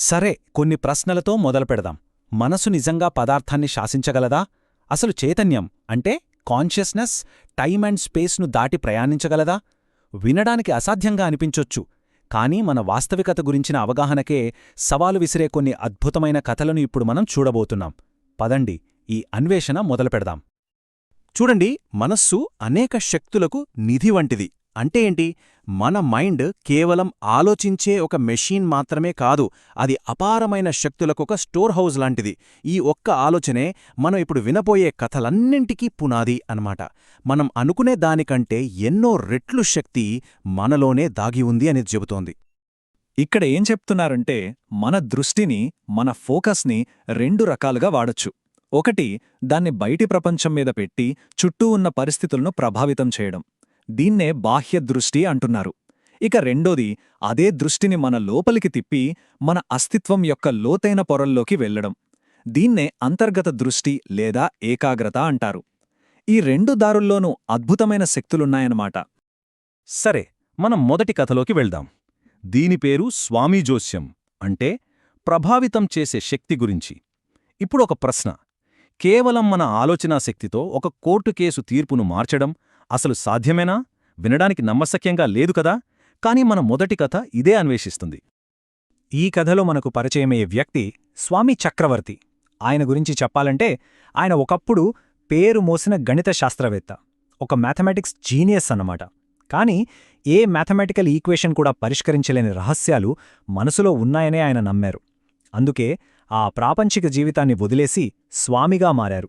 సరే కొన్ని ప్రశ్నలతో మొదలుపెడదాం మనసు నిజంగా పదార్థాన్ని శాసించగలదా? అసలు చైతన్యం అంటే కాన్షియస్నెస్ టైమ్ అండ్ స్పేస్ను దాటి ప్రయాణించగలదా? వినడానికి అసాధ్యంగా అనిపించొచ్చు కానీ మన వాస్తవికత గురించిన అవగాహనకే సవాలు విసిరే కొన్ని అద్భుతమైన కథలను ఇప్పుడు మనం చూడబోతున్నాం. పదండి ఈ అన్వేషణ మొదలుపెడదాం. చూడండి మనస్సు అనేక శక్తులకు నిధి వంటిది. అంటే ఏంటి? మన మైండ్ కేవలం ఆలోచించే ఒక మెషీన్ మాత్రమే కాదు అది అపారమైన శక్తులకు ఒక స్టోర్ హౌస్ లాంటిది. ఈ ఒక్క ఆలోచనే మనం ఇప్పుడు వినపోయే కథలన్నింటికీ పునాది అన్నమాట. మనం అనుకునే దానికంటే ఎన్నో రెట్లు శక్తి మనలోనే దాగి ఉంది అని చెబుతోంది. ఇక్కడ ఏం చెప్తున్నారంటే మన దృష్టిని మన ఫోకస్ని రెండు రకాలుగా వాడొచ్చు. ఒకటి దాన్ని బయటి ప్రపంచం మీద పెట్టి చుట్టూ ఉన్న పరిస్థితులను ప్రభావితం చేయడం. దీన్నే బాహ్య దృష్టి అంటున్నారు. ఇక రెండోది అదే దృష్టిని మన లోపలికి తిప్పి మన అస్తిత్వం యొక్క లోతైన పొరల్లోకి వెళ్ళడం దీన్నే అంతర్గత దృష్టి లేదా ఏకాగ్రత అంటారు. ఈ రెండు దారుల్లోనూ అద్భుతమైన శక్తులున్నాయన్నమాట. సరే మనం మొదటి కథలోకి వెళ్దాం. దీని పేరు స్వామీ జోస్యం అంటే ప్రభావితం చేసే శక్తి గురించి. ఇప్పుడొక ప్రశ్న. కేవలం మన ఆలోచనా శక్తితో ఒక కోర్టు కేసు తీర్పును మార్చడం అసలు సాధ్యమేనా? వినడానికి నమ్మశక్యంగా లేదు కదా? కాని మన మొదటి కథ ఇదే అన్వేషిస్తుంది. ఈ కథలో మనకు పరిచయమయ్యే వ్యక్తి స్వామి చక్రవర్తి. ఆయన గురించి చెప్పాలంటే ఆయన ఒకప్పుడు పేరు మోసిన గణిత శాస్త్రవేత్త. ఒక మ్యాథమెటిక్స్ జీనియస్ అన్నమాట. కాని ఏ మ్యాథమెటికల్ ఈక్వేషన్ కూడా పరిష్కరించలేని రహస్యాలు మనసులో ఉన్నాయనే ఆయన నమ్మారు. అందుకే ఆ ప్రాపంచిక జీవితాన్ని వదిలేసి స్వామిగా మారారు.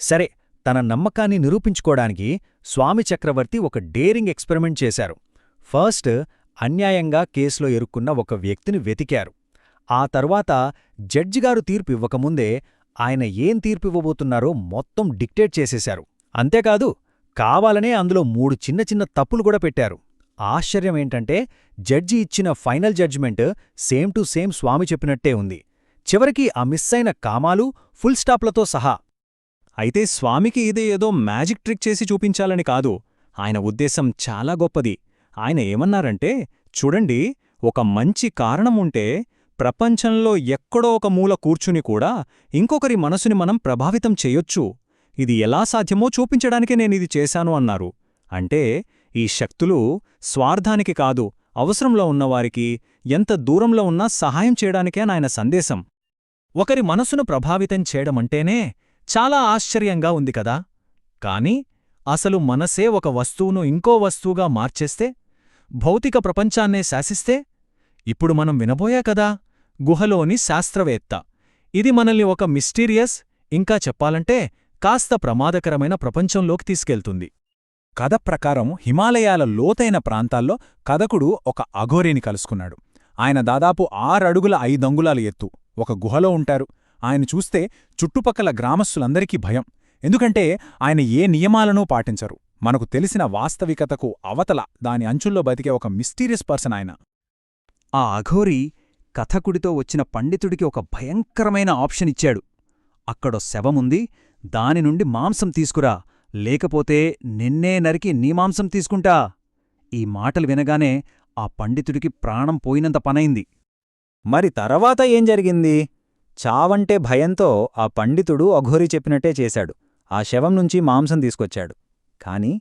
సరే తన నమ్మకాన్ని నిరూపించుకోడానికి స్వామి చక్రవర్తి ఒక డేరింగ్ ఎక్స్పెరిమెంట్ చేశారు. ఫస్ట్ అన్యాయంగా కేసులో ఎరుక్కున్న ఒక వ్యక్తిని వెతికారు. ఆ తర్వాత జడ్జిగారు తీర్పు ఇవ్వకముందే ఆయన ఏం తీర్పు ఇవ్వబోతున్నారో మొత్తం డిక్టేట్ చేసేశారు. అంతేకాదు కావాలనే అందులో మూడు చిన్న చిన్న తప్పులు కూడా పెట్టారు. ఆశ్చర్యమేంటంటే జడ్జి ఇచ్చిన final judgement same to same Swami చెప్పినట్టే ఉంది. చివరికి ఆ మిస్ అయిన కామాలు ఫుల్ స్టాప్లతో సహా అయితే స్వామికి ఇది ఏదో మ్యాజిక్ ట్రిక్ చేసి చూపించాలని కాదు. ఆయన ఉద్దేశం చాలా గొప్పది. ఆయన ఏమన్నారంటే చూడండి ఒక మంచి కారణముంటే ప్రపంచంలో ఎక్కడో ఒక మూల కూర్చుని కూడా ఇంకొకరి మనసుని మనం ప్రభావితం చేయొచ్చు. ఇది ఎలా సాధ్యమో చూపించడానికే నేనిది చేశాను అన్నారు. అంటే ఈ శక్తులు స్వార్థానికి కాదు అవసరంలో ఉన్నవారికి ఎంత దూరంలో ఉన్నా సహాయం చేయడానికే నాయన సందేశం. ఒకరి మనసును ప్రభావితం చేయడమంటేనే చాలా ఆశ్చర్యంగా ఉంది కదా. కాని అసలు మనసే ఒక వస్తువును ఇంకో వస్తువుగా మార్చేస్తే భౌతిక ప్రపంచాన్నే శాసిస్తే ఇప్పుడు మనం వినబోయా కదా గుహలోని శాస్త్రవేత్త. ఇది మనల్ని ఒక మిస్టీరియస్ ఇంకా చెప్పాలంటే కాస్త ప్రమాదకరమైన ప్రపంచంలోకి తీసుకెళ్తుంది. కథ ప్రకారం హిమాలయాల లోతైన ప్రాంతాల్లో కథకుడు ఒక అఘోరిని కలుసుకున్నాడు. ఆయన దాదాపు ఆరడుగుల ఐదంగులాలు ఎత్తు. ఒక గుహలో ఉంటారు. ఆయన చూస్తే చుట్టుపక్కల గ్రామస్తులందరికీ భయం. ఎందుకంటే ఆయన ఏ నియమాలనూ పాటించరు. మనకు తెలిసిన వాస్తవికతకు అవతల దాని అంచుల్లో బతికే ఒక మిస్టీరియస్ పర్సన్ ఆయన. ఆ అఘోరి కథకుడితో వచ్చిన పండితుడికి ఒక భయంకరమైన ఆప్షన్ ఇచ్చాడు. అక్కడో శవముంది దాని నుండి మాంసం తీసుకురా లేకపోతే నిన్నే నరికి నీ మాంసం తీసుకుంటా. ఈ మాటలు వినగానే ఆ పండితుడికి ప్రాణం పోయినంత పనైంది. మరి తర్వాత ఏం జరిగింది? చావంటే భయంతో ఆ పండితుడు అఘోరి చెప్పినట్టే చేశాడు. ఆ శవం నుంచి మాంసం తీసుకొచ్చాడు. కాని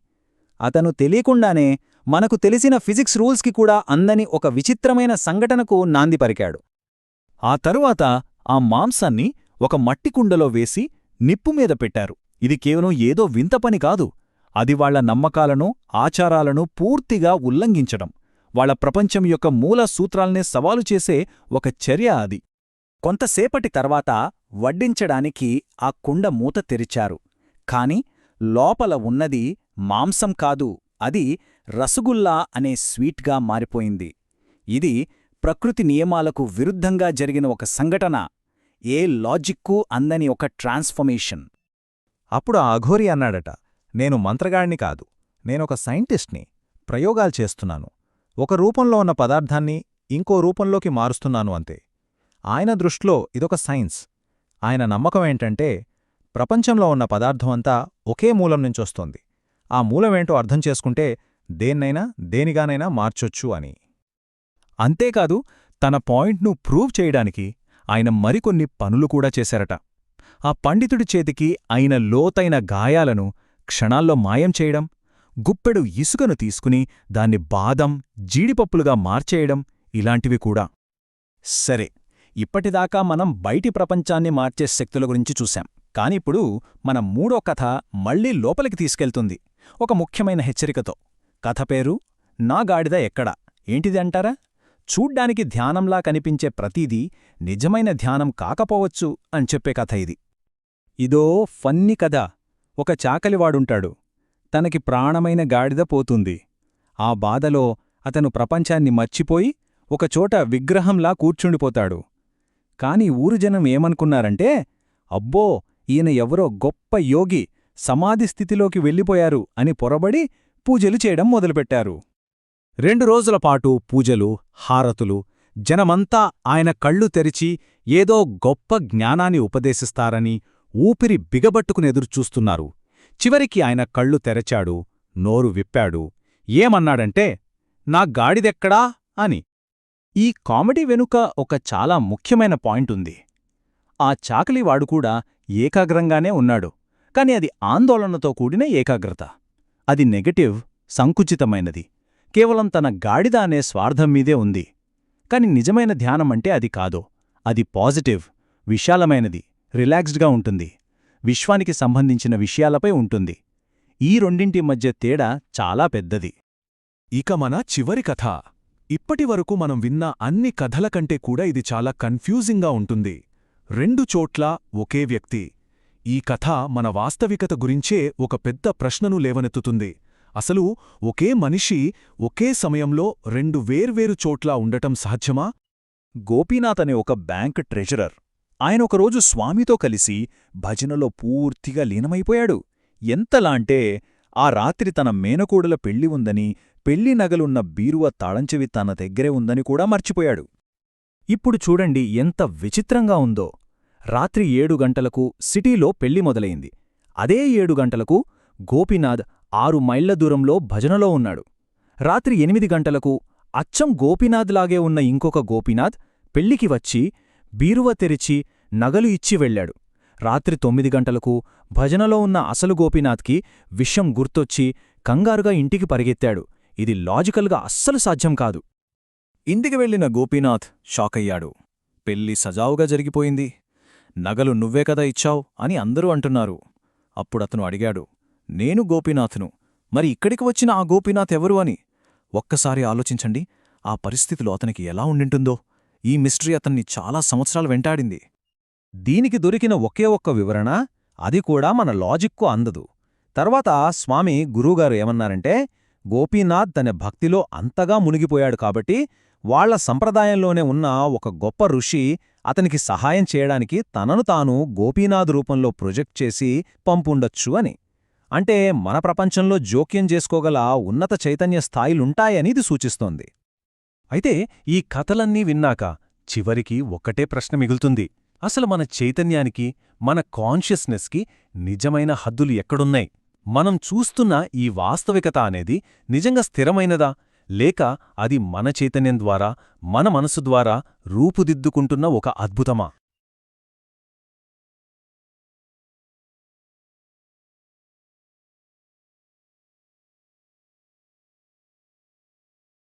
అతను తెలియకుండానే మనకు తెలిసిన ఫిజిక్స్ రూల్స్కి కూడా అందని ఒక విచిత్రమైన సంఘటనకు నాంది పరికాడు. ఆ తరువాత ఆ మాంసాన్ని ఒక మట్టికుండలో వేసి నిప్పుమీద పెట్టారు. ఇది కేవలం ఏదో వింత పని కాదు. అది వాళ్ళ నమ్మకాలను ఆచారాలను పూర్తిగా ఉల్లంఘించడం. వాళ్ళ ప్రపంచం యొక్క మూల సూత్రాల్నే సవాలు చేసే ఒక చర్య అది. కొంతసేపటి తర్వాత వడ్డించడానికి ఆ కుండ మూత తెరిచారు. కాని లోపల ఉన్నది మాంసం కాదు అది రసగుల్లా అనే స్వీట్గా మారిపోయింది. ఇది ప్రకృతి నియమాలకు విరుద్ధంగా జరిగిన ఒక సంఘటన. ఏ లాజిక్కూ అందని ఒక ట్రాన్స్ఫర్మేషన్. అప్పుడు ఆ అఘోరి అన్నాడట నేను మంత్రగాడిని కాదు నేనొక సైంటిస్ట్ని ప్రయోగాలు చేస్తున్నాను. ఒక రూపంలో ఉన్న పదార్థాన్ని ఇంకో రూపంలోకి మారుస్తున్నాను అంతే. ఆయన దృష్టిలో ఇదొక సైన్స్. ఆయన నమ్మకమేంటంటే ప్రపంచంలో ఉన్న పదార్థమంతా ఒకే మూలం నుంచొస్తోంది. ఆ మూలమేంటో అర్థం చేసుకుంటే దేన్నైనా దేనిగానైనా మార్చొచ్చు అని. అంతేకాదు తన పాయింట్ను ప్రూవ్ చేయడానికి ఆయన మరికొన్ని పనులు కూడా చేశారట. ఆ పండితుడి చేతికి అయిన లోతైన గాయాలను క్షణాల్లో మాయం చేయడం గుప్పెడు ఇసుకను తీసుకుని దాన్ని బాదం జీడిపప్పులుగా మార్చేయడం ఇలాంటివి కూడా. సరే ఇప్పటిదాకా మనం బయటి ప్రపంచాన్ని మార్చే శక్తుల గురించి చూశాం. కానిప్పుడు మన మూడో కథ మళ్ళీ లోపలికి తీసుకెళ్తుంది. ఒక ముఖ్యమైన హెచ్చరికతో. కథ పేరు నా గాడిద ఎక్కడ? ఏంటిది అంటారా? చూడ్డానికి ధ్యానంలా కనిపించే ప్రతీదీ నిజమైన ధ్యానం కాకపోవచ్చు అని చెప్పే కథ ఇది. ఇదో ఫన్ని కథ. ఒక చాకలివాడుంటాడు. తనకి ప్రాణమైన గాడిద పోతుంది. ఆ బాధలో అతను ప్రపంచాన్ని మర్చిపోయి ఒకచోట విగ్రహంలా కూర్చుండిపోతాడు. కాని ఊరు జనం ఏమనుకున్నారంటే అబ్బో ఈయన ఎవరో గొప్ప యోగి సమాధి స్థితిలోకి వెళ్ళిపోయారు అని పొరబడి పూజలు చేయడం మొదలుపెట్టారు. రెండు రోజుల పాటు పూజలు హారతులు జనమంతా ఆయన కళ్ళు తెరిచి ఏదో గొప్ప జ్ఞానాన్ని ఉపదేశిస్తారని ఊపిరి బిగబట్టుకునెదురుచూస్తున్నారు చివరికి ఆయన కళ్ళు తెరచాడు నోరు విప్పాడు ఏమన్నాడంటే నా గాడిదెక్కడా? అని. ఈ కామెడీ వెనుక ఒక చాలా ముఖ్యమైన పాయింట్ ఉంది. ఆ చాకలివాడు కూడా ఏకాగ్రంగానే ఉన్నాడు కాని అది ఆందోళనతో కూడిన ఏకాగ్రత. అది నెగటివ్ సంకుచితమైనది. కేవలం తన గాడిద అనే స్వార్థం మీదే ఉంది. కాని నిజమైన ధ్యానమంటే అది కాదో. అది పాజిటివ్ విశాలమైనది రిలాక్స్డ్గా ఉంటుంది. విశ్వానికి సంబంధించిన విషయాలపై ఉంటుంది. ఈ రెండింటి మధ్య తేడా చాలా పెద్దది. ఇక మన చివరి కథ. ఇప్పటివరకు మనం విన్న అన్ని కథల కంటే కూడా ఇది చాలా కన్ఫ్యూజింగ్గా ఉంటుంది. రెండు చోట్ల ఒకే వ్యక్తి. ఈ కథ మన వాస్తవికత గురించే ఒక పెద్ద ప్రశ్నను లేవనెత్తుతుంది. అసలు ఒకే మనిషి ఒకే సమయంలో రెండు వేర్వేరు చోట్ల ఉండటం సహజమా గోపీనాథ్ అనే ఒక బ్యాంక్ ట్రెజరర్ ఆయన ఒకరోజు స్వామితో కలిసి భజనలో పూర్తిగా లీనమైపోయాడు. ఎంతలా అంటే ఆ రాత్రి తన మేనకోడల పెళ్ళి ఉందని పెళ్ళి నగలున్న బీరువ తాళంచెవి తన దగ్గరే ఉందని కూడా మర్చిపోయాడు. ఇప్పుడు చూడండి ఎంత విచిత్రంగా ఉందో. రాత్రి ఏడు గంటలకు సిటీలో పెళ్ళి మొదలైంది. అదే ఏడు గంటలకు గోపీనాథ్ ఆరు మైళ్ళ దూరంలో భజనలో ఉన్నాడు. రాత్రి ఎనిమిది గంటలకు అచ్చం గోపీనాథ్లాగే ఉన్న ఇంకొక గోపీనాథ్ పెళ్ళికి వచ్చి బీరువ తెరిచి నగలు ఇచ్చి వెళ్ళాడు. రాత్రి తొమ్మిది గంటలకు భజనలో ఉన్న అసలు గోపీనాథ్కి విషం గుర్తొచ్చి కంగారుగా ఇంటికి పరిగెత్తాడు. ఇది లాజికల్గా అస్సలు సాధ్యం కాదు. ఇంటికి వెళ్ళిన గోపీనాథ్ షాకయ్యాడు. పెళ్ళి సజావుగా జరిగిపోయింది. నగలు నువ్వే కదా ఇచ్చావు అని అందరూ అంటున్నారు. అప్పుడతను అడిగాడు. నేను గోపీనాథ్ను. మరి ఇక్కడికి వచ్చిన ఆ గోపీనాథ్ ఎవరు అని? ఒక్కసారి ఆలోచించండి. ఆ పరిస్థితిలో అతనికి ఎలా ఉండింటుందో. ఈ మిస్టరీ అతన్ని చాలా సంవత్సరాలు వెంటాడింది. దీనికి దొరికిన ఒకే ఒక్క వివరణ అది కూడా మన లాజిక్కు అందదు. తర్వాత స్వామి గురువుగారు ఏమన్నారంటే గోపీనాథ్ తన భక్తిలో అంతగా మునిగిపోయాడు కాబట్టి వాళ్ళ సంప్రదాయంలోనే ఉన్న ఒక గొప్ప ఋషి అతనికి సహాయం చేయడానికి తనను తాను గోపీనాథ్ రూపంలో ప్రొజెక్ట్ చేసి పంపుండొచ్చు అని. అంటే మన ప్రపంచంలో జోక్యం చేసుకోగల ఉన్నత చైతన్య స్థాయిలుంటాయని ఇది సూచిస్తోంది. అయితే ఈ కథలన్నీ విన్నాక చివరికి ఒక్కటే ప్రశ్న మిగులుతుంది. అసలు మన చైతన్యానికి మన కాన్షియస్నెస్కి నిజమైన హద్దులు ఎక్కడున్నాయి? మనం చూస్తున్న ఈ వాస్తవికత అనేది నిజంగా స్థిరమైనదా? లేక అది మన చైతన్యం ద్వారా మన మనసు ద్వారా రూపుదిద్దుకుంటున్న ఒక అద్భుతమా?